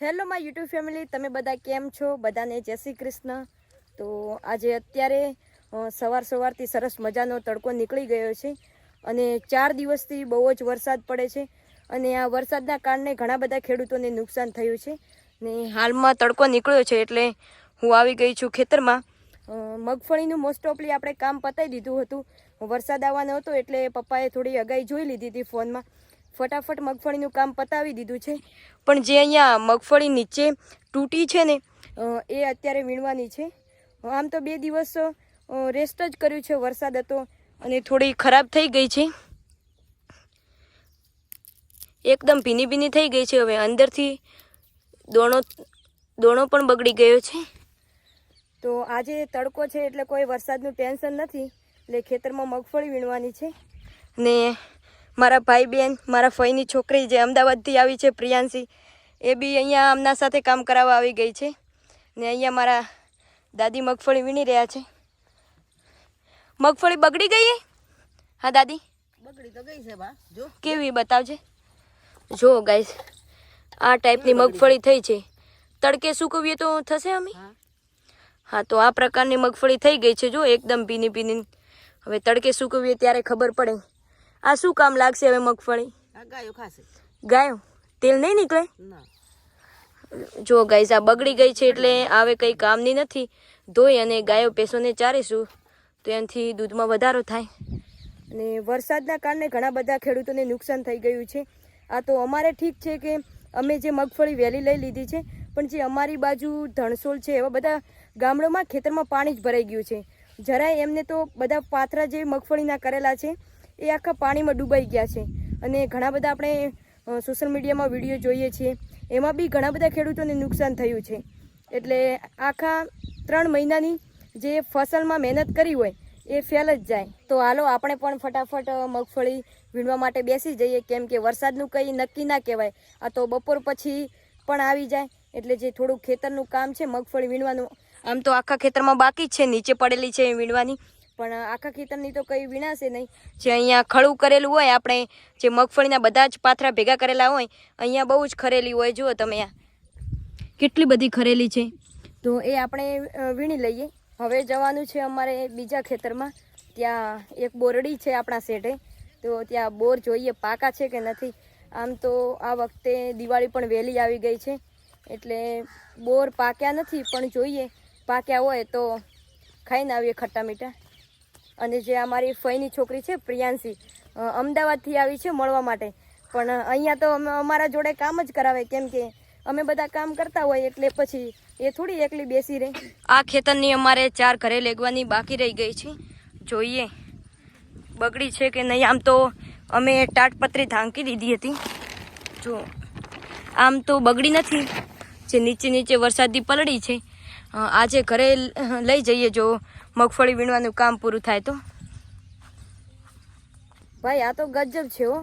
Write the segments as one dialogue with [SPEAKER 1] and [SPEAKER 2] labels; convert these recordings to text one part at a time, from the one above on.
[SPEAKER 1] Hello, my YouTube family. તમે બધા કેમ છો? બધાને જય શ્રી કૃષ્ણ. તો આજે અત્યારે સવાર સવારથી સરસ મજાનો તડકો નીકળી ગયો છે અને ચાર દિવસથી બહુ જ વરસાદ પડે છે અને આ વરસાદના કારણે ઘણા બધા ખેડૂતોને નુકસાન થયું છે ને હાલમાં તડકો નીકળ્યો છે એટલે હું આવી ગઈ છું ખેતરમાં. મગફળીનું મોસ્ટ ઓફલી આપણે કામ પતાવી દીધું હતું. વરસાદ આવવાનો હતો એટલે પપ્પાએ થોડી અગાઈ જોઈ લીધી હતી ફોનમાં. ફટાફટ મગફળીનું કામ પતાવી દીધું છે. પણ જે અહીંયા મગફળી નીચે તૂટી છે ને એ અત્યારે વીણવાની છે. આમ તો બે દિવસ રેસ્ટ જ કર્યું છે વરસાદ હતો અને થોડી ખરાબ થઈ ગઈ છે. એકદમ ભીની ભીની થઈ ગઈ છે હવે, અંદરથી દોણો દોણો પણ બગડી ગયો છે. તો આજે તડકો છે એટલે કોઈ વરસાદનું ટેન્શન નથી, એટલે ખેતરમાં મગફળી વીણવાની છે. ને મારા ભાઈ બહેન મારા ફઈની છોકરી જે અમદાવાદથી આવી છે પ્રિયાંશી એ બી અહીંયા આમના સાથે કામ કરાવવા આવી ગઈ છે. ને અહીંયા મારા દાદી મગફળી વીણી રહ્યા છે. મગફળી બગડી ગઈ હે? હા દાદી?
[SPEAKER 2] બગડી તો ગઈ છે બા. જો.
[SPEAKER 1] કેવી બતાવજે? જો ગાઈસ આ ટાઈપની મગફળી થઈ છે. તડકે સૂકવીએ તો થશે અમે?
[SPEAKER 2] હા.
[SPEAKER 1] હા તો આ પ્રકારની મગફળી થઈ ગઈ છે જો એકદમ ભીની ભીની. હવે તડકે સૂકવીએ ત્યારે ખબર પડે. આ શું કામ લાગશે હવે મગફળી?
[SPEAKER 2] ગાયો ખાશે.
[SPEAKER 1] ગાયો? તેલ નહીં નીકળે? જો ગાઈસ આ બગડી ગઈ છે એટલે હવે કંઈ કામની નથી. ધોઈ અને ગાયો પેસોને ચારીશું. તો એનાથી દૂધમાં વધારો થાય. અને વરસાદના કારણે ઘણા બધા ખેડૂતોને નુકસાન થઈ ગયું છે. આ તો અમારે ઠીક છે કે અમે જે મગફળી વહેલી લઈ લીધી છે પણ જે અમારી બાજુ ધણસોલ છે એવા બધા ગામડામાં ખેતરમાં પાણી જ ભરાઈ ગયું છે. જરાય એમને તો બધા પાથરા જે મગફળીના કરેલા છે એ આખા પાણીમાં ડૂબાઈ ગયા છે. અને ઘણા બધા આપણે સોશિયલ મીડિયામાં વીડિયો જોઈએ છીએ. એમાં બી ઘણા બધા ખેડૂતોને નુકસાન થયું છે. એટલે આખા ત્રણ મહિનાની જે ફસલમાં મહેનત કરી હોય, એ ફેલ જ જાય. તો હાલો, આપણે પણ ફટાફટ મગફળી વીણવા માટે બેસી જઈએ. કેમ કે વરસાદનું કંઈ નક્કી ના કહેવાય. આ તો બપોર પછી પણ આવી જાય. એટલે જે થોડું ખેતરનું કામ છે, મગફળી વીણવાનું, આમ તો આખા ખેતરમાં બાકી છે. નીચે પડેલી છે એ વીણવાની. પણ આખા ખેતરની તો કંઈ વીણાશે નહીં. જે અહીંયા ખડું કરેલું હોય, આપણે જે મગફળીના બધા જ પાથરા ભેગા કરેલા હોય, અહીંયા બહુ જ ખરેલી હોય. જુઓ તમે આ. કેટલી બધી ખરેલી છે. તો એ આપણે વીણી લઈએ. હવે જવાનું છે અમારે બીજા ખેતરમાં. ત્યાં એક બોરડી છે આપણા શેઠે તો ત્યાં બોર જોઈએ પાકા છે કે નથી. આમ તો આ વખતે દિવાળી પણ વહેલી આવી ગઈ છે. એટલે બોર પાક્યા નથી, પણ જોઈએ. પાક્યા હોય તો ખાઈને આવીએ ખટ્ટા મીઠા. અને જે અમારી ફઈની છોકરી છે, પ્રિયાંશી અમદાવાદથી આવી છે મળવા માટે. પણ અહીંયા તો અમે અમારા જોડે કામ જ કરાવે, કેમ કે અમે બધા કામ કરતા હોય એટલે પછી એ થોડી એકલી બેસી રહે. આ ખેતરની અમારે ચાર ઘરે લેગવાની બાકી રહી ગઈ છે. જોઈએ, બગડી છે કે નહીં, આમ તો અમે ટાટપત્રી ઢાંકી દીધી હતી. જો, આમ તો બગડી નથી. જે નીચે નીચે વરસાદી પલળી છે. આજે ઘરે લઈ જઈએ જો મગફળી વીણવાનું કામ પૂરું થાય તો. ભાઈ આ તો ગજબ છે હો.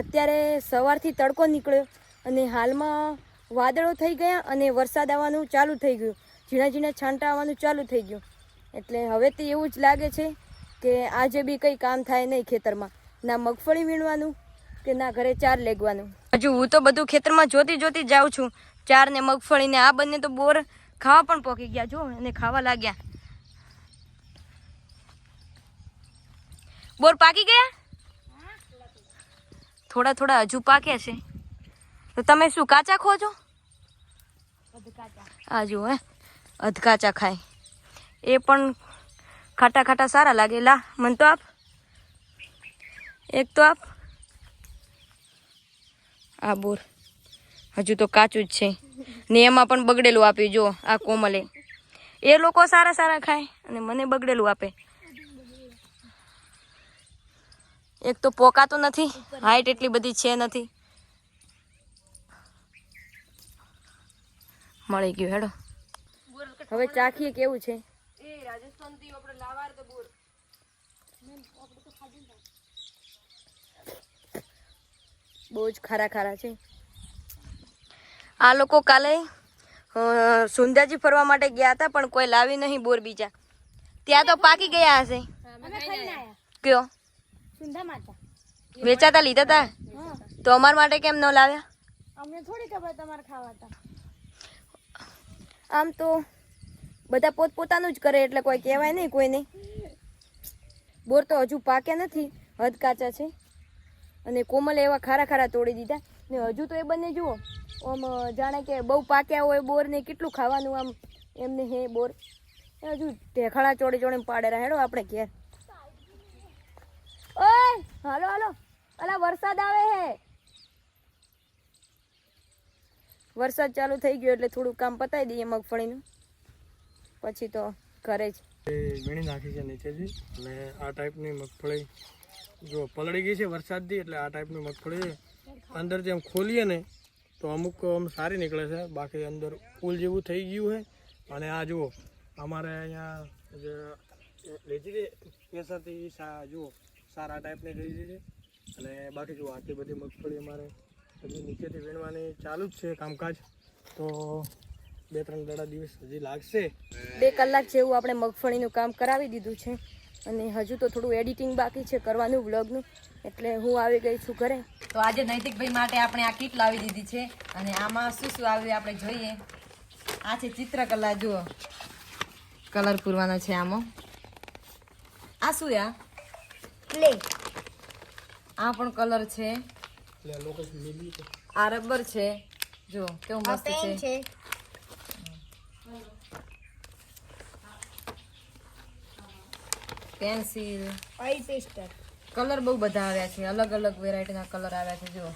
[SPEAKER 1] અત્યારે સવારથી તડકો નીકળ્યો અને હાલમાં વાદળો થઈ ગયા અને વરસાદ આવવાનું ચાલુ થઈ ગયું. ઝીણા ઝીણા છાંટા આવવાનું ચાલુ થઈ ગયું. એટલે હવે તો એવું જ લાગે છે કે આજે બી કંઈ કામ થાય નહીં ખેતરમાં. ના મગફળી વીણવાનું કે ના ઘરે ચાર લેગવાનું. હજુ હું તો બધું ખેતરમાં જોતી જોતી જાઉં છું. ચાર ને મગફળી ને આ બંને તો બોર ખાવા પણ પોકી ગયા, જો અને ખાવા લાગ્યા. બોર પાકી ગયા? થોડા થોડા હજુ પાકે છે. તો તમે શું, કાચા ખો છો? આ જુઓ, હે અધ કાચા ખાય. એ પણ ખાટા ખાટા સારા લાગે. લા, મન તો આપ. એક તો આપ. આ બોર. હજુ તો કાચું જ છે. ને એમાં પણ બગડેલું આપ્યું જો, આ કોમલે. એ લોકો સારા સારા ખાય અને મને બગડેલું આપે. એક તો પોકાતો નથી, હાઈટ એટલી બધી છે નથી. મળી ગયું, હેડો. હવે ચાખીએ કેવું છે? બહુ જ ખારા ખારા છે. આ લોકો કાલે સુંદાજી ફરવા માટે ગયા હતા પણ કોઈ લાવી નહીં બોર બીજા. ત્યાં તો પાકી ગયા હશે. કયો? વેચાતા લીધા હતા તો અમાર માટે કેમ ન લાવ્યા?
[SPEAKER 3] અમને થોડી ખબર તમારે ખાવા
[SPEAKER 1] આમ તો બધા પોતપોતાનું જ કરે એટલે કોઈ કહેવાય નહીં કોઈને બોર તો હજુ પાક્યા નથી હદ કાચા છે. અને કોમલ એવા ખારા ખારા તોડી દીધા. ને હજુ તો એ બંને જુઓ. આમ જાણે કે બહુ પાક્યા હોય બોર ને કેટલું ખાવાનું આમ, એમને હે બોર. એ હજુ ઢેખાણા ચોડી ચોડી પાડે હેડો આપણે ઘેર. ઓય, હાલો હાલો. અલા, વરસાદ આવે હે. વરસાદ ચાલુ થઈ ગયો એટલે થોડું કામ પતાવી દઈએ મગફળીનું. પછી તો ઘરે જ.
[SPEAKER 3] વીણી નાખી છે નીચેથી. અને આ ટાઈપની મગફળી જો પલળી ગઈ છે વરસાદથી, એટલે આ ટાઈપની મગફળી છે આમ ખોલીએ ને, તો અમુક આમ સારી નીકળે છે. બાકી અંદર ફૂલ જેવું થઈ ગયું છે. અને આ જુઓ, અમારે અહીંયા જે લીધી કેસરથી જુઓ, સારા ટાઈપની લીધી છે અને બાકી જુઓ, આટલી બધી મગફળી અમારે હજી નીચેથી વીણવાની ચાલુ જ છે કામકાજ. તો બે ત્રણ દડા દિવસ હજી લાગશે.
[SPEAKER 1] બે કલાક જેવું આપણે મગફળીનું કામ કરાવી દીધું છે. અને હજુ તો થોડું એડિટિંગ બાકી છે કરવાનું વ્લોગનું એટલે હું આવી ગઈ છું ઘરે.
[SPEAKER 2] તો આજે નૈતિકભાઈ માટે આપણે આ કીટ લાવી દીધી છે. અને આમાં શું શું આવ્યું આપણે જોઈએ. આ છે ચિત્રકલા જુઓ. કલર પૂરવાનો છે આમાં. આ શું આ
[SPEAKER 1] પ્લે
[SPEAKER 2] આ પણ કલર છે.
[SPEAKER 3] આ લોકો છે.
[SPEAKER 2] આ રબર છે. જુઓ કેવું મસ્ત છે. પેન્સિલ.
[SPEAKER 1] આઈ પેસ્ટર
[SPEAKER 2] કલર બહુ બધા આવ્યા છે. અલગ અલગ વેરાયટીના કલર આવ્યા છે જો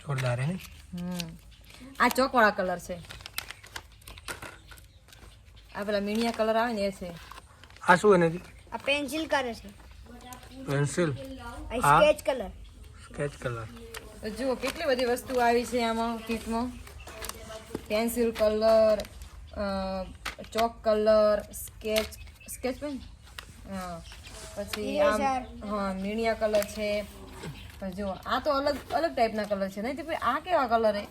[SPEAKER 3] જોરદાર હે
[SPEAKER 2] હમ. આ ચોકવાળા કલર છે. આ પેલા મીણિયા કલર આવે ને એ છે.
[SPEAKER 3] આ શું એને?
[SPEAKER 1] આ પેન્સિલ કરે છે.
[SPEAKER 3] પેન્સિલ.
[SPEAKER 1] આ સ્કેચ કલર.
[SPEAKER 3] Sketch colour.
[SPEAKER 2] જુઓ કેટલી બધી વસ્તુ આવી છે આમાં કીટમાં. Pencil colour chalk colour sketch sketch pen હા. પછી આમ હા મીણિયા કલર છે. જો આ તો અલગ અલગ ટાઈપના કલર છે. નહીં તો ભાઈ આ કેવા કલર હે?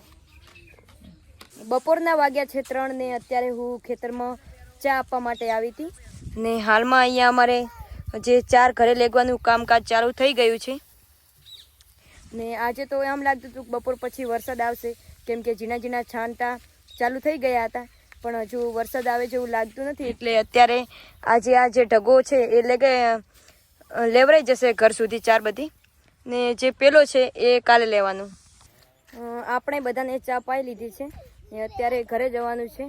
[SPEAKER 1] બપોરના વાગ્યા છે ત્રણ ને અત્યારે હું ખેતરમાં ચા આપવા માટે આવી હતી. ને હાલમાં અહીંયા અમારે જે ચાર ઘરે લેગવાનું કામકાજ ચાલુ થઈ ગયું છે. ને આજે તો એમ લાગતું હતું કે બપોર પછી વરસાદ આવશે. કેમ કે ઝીણા ઝીણા છાંટા ચાલુ થઈ ગયા હતા. પણ હજુ વરસાદ આવે જેવું લાગતું નથી એટલે અત્યારે આજે આ જે ઢગો છે એ લેગે લેવરાઈ જશે ઘર સુધી ચાર બધી. ને જે પેલો છે એ કાલે લેવાનું. આપણે બધાને ચા પાઈ લીધી છે. ને અત્યારે ઘરે જવાનું છે.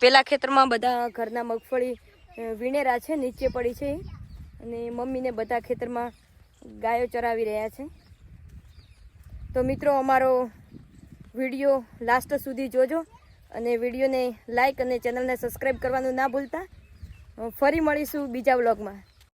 [SPEAKER 1] પેલા ખેતરમાં બધા ઘરના મગફળી વીણેરા છે નીચે પડી છે. એ. અને મમ્મીને બધા ખેતરમાં ગાયો ચરાવી રહ્યા છે. તો મિત્રો અમારો વીડિયો લાસ્ટ સુધી જોજો. અને વિડીયોને લાઇક અને ચેનલને સબસ્ક્રાઈબ કરવાનું ના ભૂલતા. ફરી મળીશું બીજા વ્લોગમાં.